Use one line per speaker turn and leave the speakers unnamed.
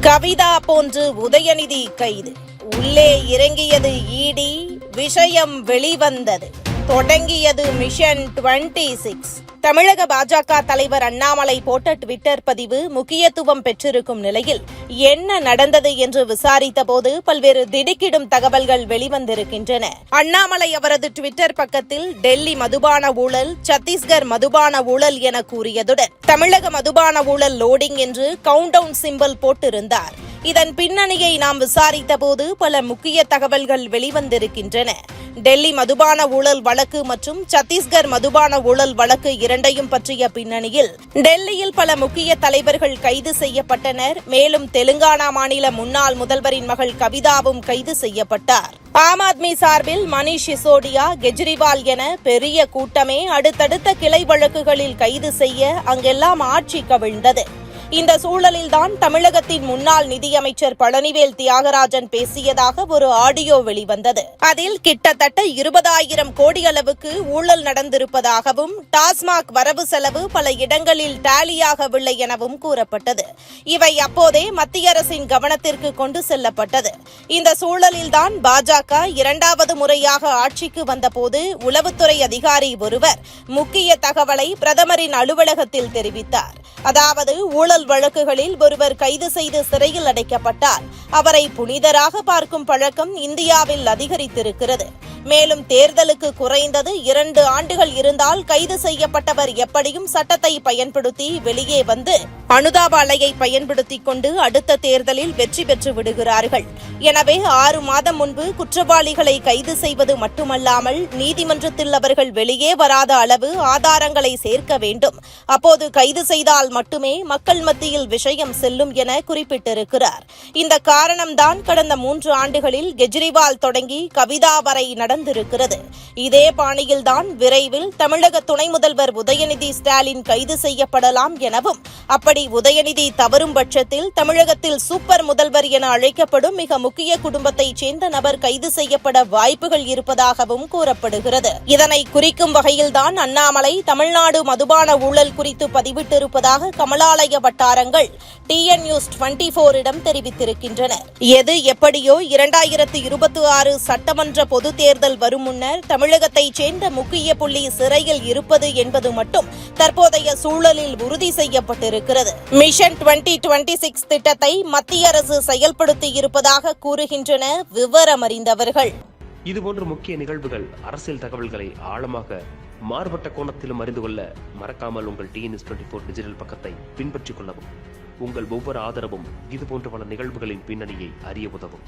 கவிதா போன்று உதயநிதி கைது. உள்ளே இறங்கியது ஈடி விஷயம் வெளிவந்தது. தொடங்கியது மிஷன் 26 சிக்ஸ் தமிழக பாஜக தலைவர் அண்ணாமலை போட்ட ட்விட்டர் பதிவு முக்கியத்துவம் பெற்றிருக்கும் நிலையில் என்ன நடந்தது என்று விசாரித்தபோது பல்வேறு திடுக்கிடும் தகவல்கள் வெளிவந்திருக்கின்றன. அண்ணாமலை அவரது ட்விட்டர் பக்கத்தில் டெல்லி மதுபான ஊழல் சத்தீஸ்கர் மதுபான ஊழல் என கூறியதுடன் தமிழக மதுபான ஊழல் லோடிங் என்று கவுண்டவுன் சிம்பல் போட்டிருந்தார். இதன் பின்னணியை நாம் விசாரித்தபோது பல முக்கிய தகவல்கள் வெளிவந்திருக்கின்றன. டெல்லி மதுபான ஊழல் வழக்கு மற்றும் சத்தீஸ்கர் மதுபான ஊழல் வழக்கு இரண்டையும் பற்றிய பின்னணியில் டெல்லியில் பல முக்கிய தலைவர்கள் கைது செய்யப்பட்டனர். மேலும் தெலுங்கானா மாநில முன்னாள் முதல்வரின் மகள் கவிதாவும் கைது செய்யப்பட்டார். ஆம் ஆத்மி சார்பில் மணிஷ் சிசோடியா கெஜ்ரிவால் என பெரிய கூட்டமே அடுத்தடுத்த கிளை வழக்குகளில் கைது செய்ய அங்கெல்லாம் ஆட்சி கவிழ்ந்தது. இந்த சூழலில்தான் தமிழகத்தின் முன்னாள் நிதியமைச்சர் பழனிவேல் தியாகராஜன் பேசியதாக ஒரு ஆடியோ வெளிவந்தது. அதில் கிட்டத்தட்ட இருபதாயிரம் கோடி அளவுக்கு ஊழல் நடந்திருப்பதாகவும் டாஸ்மாக் வரவு செலவு பல இடங்களில் டேலியாகவில்லை எனவும் கூறப்பட்டது. இவை அப்போதே மத்திய அரசின் கவனத்திற்கு கொண்டு செல்லப்பட்டது. இந்த சூழலில்தான் பாஜக இரண்டாவது முறையாக ஆட்சிக்கு வந்தபோது உளவுத்துறை அதிகாரி ஒருவர் முக்கிய தகவலை பிரதமரின் அலுவலகத்தில் தெரிவித்தார். அதாவது ஊழல் வழக்குகளில் ஒருவர் கைது செய்து சிறையில் அடைக்கப்பட்டார். அவரை புனிதராக பார்க்கும் பழக்கம் இந்தியாவில் அதிகரித்திருக்கிறது. மேலும் தேர்தலுக்கு குறைந்தது இரண்டு ஆண்டுகள் இருந்தால் கைது செய்யப்பட்டவர் எப்படியும் சட்டத்தை பயன்படுத்தி வெளியே வந்து அனுதாபாலையை பயன்படுத்திக் கொண்டு அடுத்த தேர்தலில் வெற்றி பெற்று விடுகிறார்கள். எனவே ஆறு மாதம் முன்பு குற்றவாளிகளை கைது செய்வது மட்டுமல்லாமல் நீதிமன்றத்தில் அவர்கள் வெளியே வராத அளவு ஆதாரங்களை சேர்க்க வேண்டும். அப்போது கைது செய்தால் மட்டுமே மக்கள் மத்தியில் விஷயம் செல்லும் என குறிப்பிட்டிருக்கிறார். இந்த காரணம்தான் கடந்த மூன்று ஆண்டுகளில் கெஜ்ரிவால் தொடங்கி கவிதா வரை நடந்திருக்கிறது. இதே பாணியில்தான் விரைவில் தமிழக துணை முதல்வர் உதயநிதி ஸ்டாலின் கைது செய்யப்படலாம் எனவும் அப்படி உதயநிதி தவறும் பட்சத்தில் தமிழகத்தில் சூப்பர் முதல்வர் என அழைக்கப்படும் மிக முக்கிய குடும்பத்தைச் சேர்ந்த நபர் கைது செய்யப்பட வாய்ப்புகள் இருப்பதாகவும் கூறப்படுகிறது. இதனை குறிக்கும் வகையில்தான் அண்ணாமலை தமிழ்நாடு மதுபான ஊழல் குறித்து பதிவிட்டிருப்பதாக கமலாலய வட்டாரங்கள் டிஎன் நியூஸ் டுவெண்டி போரிடம் தெரிவித்திருக்கின்றனர் எது எப்படியோ இரண்டாயிரத்து இருபத்தி ஆறு சட்டமன்ற பொதுத் தேர்தல் வரும் முன்னர் தமிழகத்தைச் சேர்ந்த முக்கிய புள்ளி சிறையில் இருப்பது என்பது மட்டும் தற்போதைய சூழலில் உறுதி செய்யப்பட்டிருக்கிறது. மிஷன் 2026 சிக்ஸ் திட்டத்தை மத்திய அரசு செயல்படுத்தி இருப்பதாக கூறுகின்றன விவரம் அறிந்தவர்கள்
இதுபோன்ற முக்கிய நிகழ்வுகள் அரசியல் தகவல்களை ஆழமாக மாறுபட்ட கோணத்திலும் அறிந்து கொள்ள மறக்காமல் உங்கள் டிஎன்எஸ் டுவெண்ட்டி ஃபோர் டிஜிட்டல் பக்கத்தை பின்பற்றிக் கொள்ளவும். உங்கள் ஒவ்வொரு ஆதரவும் இதுபோன்ற பல நிகழ்வுகளின் பின்னணியை அறிய உதவும்.